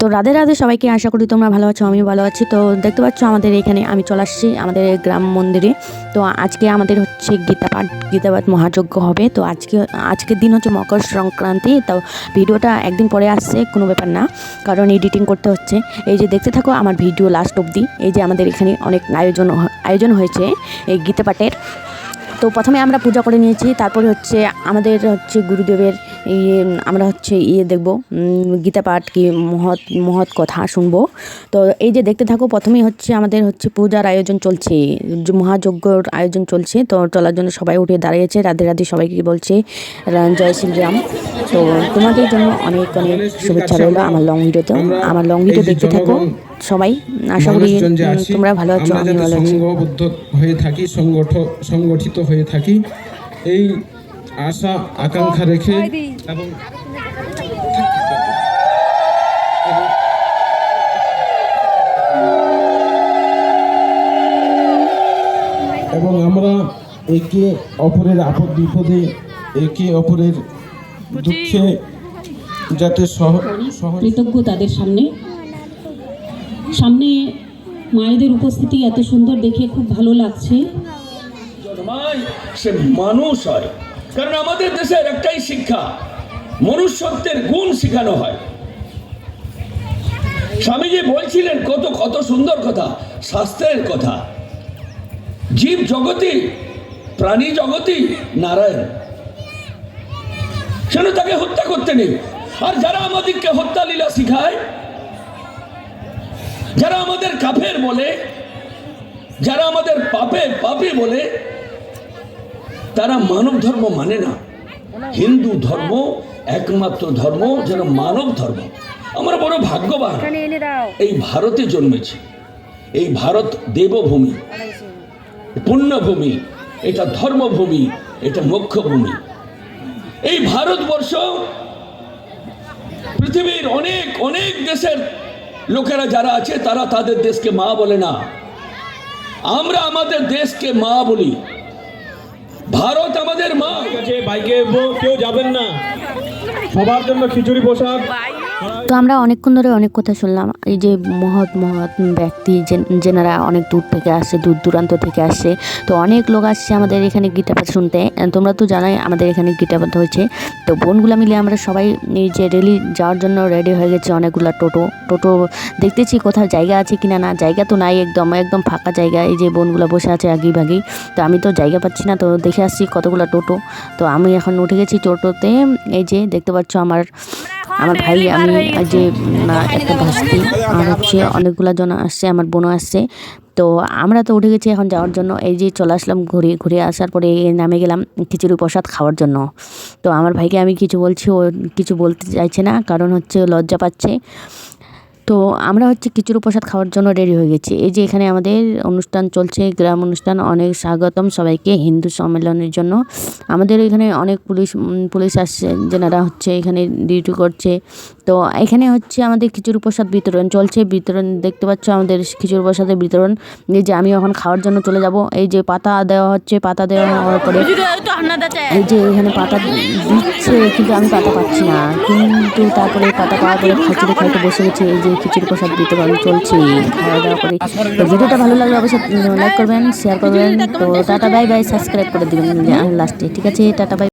তো রাধে রাধে সবাইকে আশা করি তোমরা ভালো আছো আমি ভালো আছি। তো দেখতে পাচ্ছ আমাদের এখানে আমি চলে আসছি আমাদের গ্রাম মন্দিরে। তো আজকে আমাদের হচ্ছে গীতা পাঠ গীতা পাঠ মহাযজ্ঞ হবে। তো আজকে আজকের দিন হচ্ছে মকর সংক্রান্তি। তো ভিডিওটা একদিন পরে আসছে, কোনো ব্যাপার না, কারণ এডিটিং করতে হচ্ছে। এই যে দেখতে থাকো আমার ভিডিও লাস্ট অবধি। এই যে আমাদের এখানে অনেক আয়োজন আয়োজন হয়েছে এই গীতা পাঠের। তো প্রথমে আমরা পূজা করে নিয়েছি, তারপরে হচ্ছে আমাদের হচ্ছে গুরুদেবের ইয়ে আমরা হচ্ছে ইয়ে দেখব গীতা পাঠ কি মহৎ মহৎ কথা শুনব। তো এই যে দেখতে থাকো প্রথমেই হচ্ছে আমাদের হচ্ছে পূজার আয়োজন চলছে মহাযজ্ঞর আয়োজন চলছে। তো চলার জন্য সবাই উঠে দাঁড়িয়েছে রাধে রাধে সবাইকে বলছে জয় শ্রীরাম। তো তোমাদের জন্য অনেক অনেক শুভেচ্ছা রইল আমার লং ভিডিওতে আমার লং ভিডিও দেখতে থাকো সবাই আশা করি তোমরা ভালো আছো আমি ভালো আছি। হয়ে থাকি সংগঠিত হয়ে থাকি এই আশা আকাঙ্ক্ষা রেখে এবং এবং আমরা একে অপরের আপদ বিপদে একে অপরের দুঃখে যাতে কৃতজ্ঞ তাদের সামনে। সামনে মায়েদের উপস্থিতি এত সুন্দর দেখে খুব ভালো লাগছে। সে মানুষ হয়। কারণ আমাদের দেশের একটাই শিক্ষা, মনুষ্যত্বের গুণ শেখানো হয়। স্বামীজি বলছিলেন, কত কত সুন্দর কথা, শাস্ত্রের কথা। জীব জগতে প্রাণী জগতে নারায়ণ। সেন তাকে হত্যা করতে নেই? আর যারা আমাদেরকে হত্যা লীলা শিখায়, যারা আমাদের কাফের বলে, যারা আমাদের পাপে পাপে বলে তারা মানব ধর্ম মানে না। হিন্দু ধর্ম একমাত্র ধর্ম যেন মানব ধর্ম। আমরা বড় ভাগ্যবান এই ভারতে জন্মেছি। এই ভারত দেবভূমি পুণ্যভূমি এটা ধর্মভূমি এটা মোক্ষভূমি এই ভারতবর্ষ পৃথিবীর অনেক অনেক দেশের লোকেরা যারা আছে তারা তাদের দেশকে মা বলে না। আমরা আমাদের দেশকে মা বলি। ভারত আমাদের মা। আছে বাইকে কেউ যাবেন না। সবার জন্য খিচুড়ি প্রসাদ তো আমরা অনেকক্ষণ ধরে অনেক কথা শুনলাম। এই যে মহৎ মহৎ ব্যক্তি যেনারা অনেক দূর থেকে আসছে দূর দূরান্ত থেকে আসছে তো অনেক লোক আসছে আমাদের এখানে গীতাপাঠ শুনতে। তোমরা তো জানাই আমাদের এখানে গীতাপাঠ হয়েছে। তো বোনগুলো মিলে আমরা সবাই এই যে রেলি যাওয়ার জন্য রেডি হয়ে গেছে অনেকগুলো টোটো। টোটো দেখতেছি কোথাও জায়গা আছে কিনা না, জায়গা তো নাই একদম একদম ফাঁকা জায়গা। এই যে বোনগুলো বসে আছে আগি ভাগি তো আমি তো জায়গা পাচ্ছি না, তো দেখে আসছি কতগুলো টোটো। তো আমি এখন উঠে গেছি টোটোতে, এই যে দেখতে পাচ্ছ আমার আমার ভাই আমি যে একটা ভাস্তি আর হচ্ছে অনেকগুলো জন আসছে আমার বোনও আসছে। তো আমরা তো উঠে গেছি এখন যাওয়ার জন্য। এই যে চলে আসলাম ঘুরে ঘুরে আসার পরে নামে গেলাম খিচুড়ি প্রসাদ খাওয়ার জন্য। তো আমার ভাইকে আমি কিছু বলছি ও কিছু বলতে চাইছে না কারণ হচ্ছে লজ্জা পাচ্ছে। তো আমরা হচ্ছে খিচুড়ি প্রসাদ খাওয়ার জন্য রেডি হয়ে গেছি। এই যে এখানে আমাদের অনুষ্ঠান চলছে, গ্রাম অনুষ্ঠান, অনেক স্বাগতম সবাইকে হিন্দু সম্মেলনের জন্য। আমাদের এখানে অনেক পুলিশ পুলিশ আসছে, যেনারা হচ্ছে এখানে ডিউটি করছে। তো এখানে হচ্ছে আমাদের খিচুড়ি প্রসাদ বিতরণ চলছে। বিতরণ দেখতে পাচ্ছ আমাদের খিচুড়ি প্রসাদের বিতরণ। এই যে আমি এখন খাওয়ার জন্য চলে যাব। এই যে পাতা দেওয়া হচ্ছে, পাতা দেওয়া হওয়ার পরে এই যে এখানে পাতা দিচ্ছে, কিন্তু আমি পাতা পাচ্ছি না। কিন্তু তারপরে পাতা পাওয়ার পরে খিচুড়ি খাইতে বসে গেছে। এই যে খিচুড়ি প্রসাদ বিতরণ চলছে খাওয়া দাওয়া করে ভিডিওটা ভালো লাগলে অবশ্যই লাইক করবেন শেয়ার করবেন। তো টাটা বাই বাই সাবস্ক্রাইব করে দেবেন, লাস্টে, ঠিক আছে? Tata bye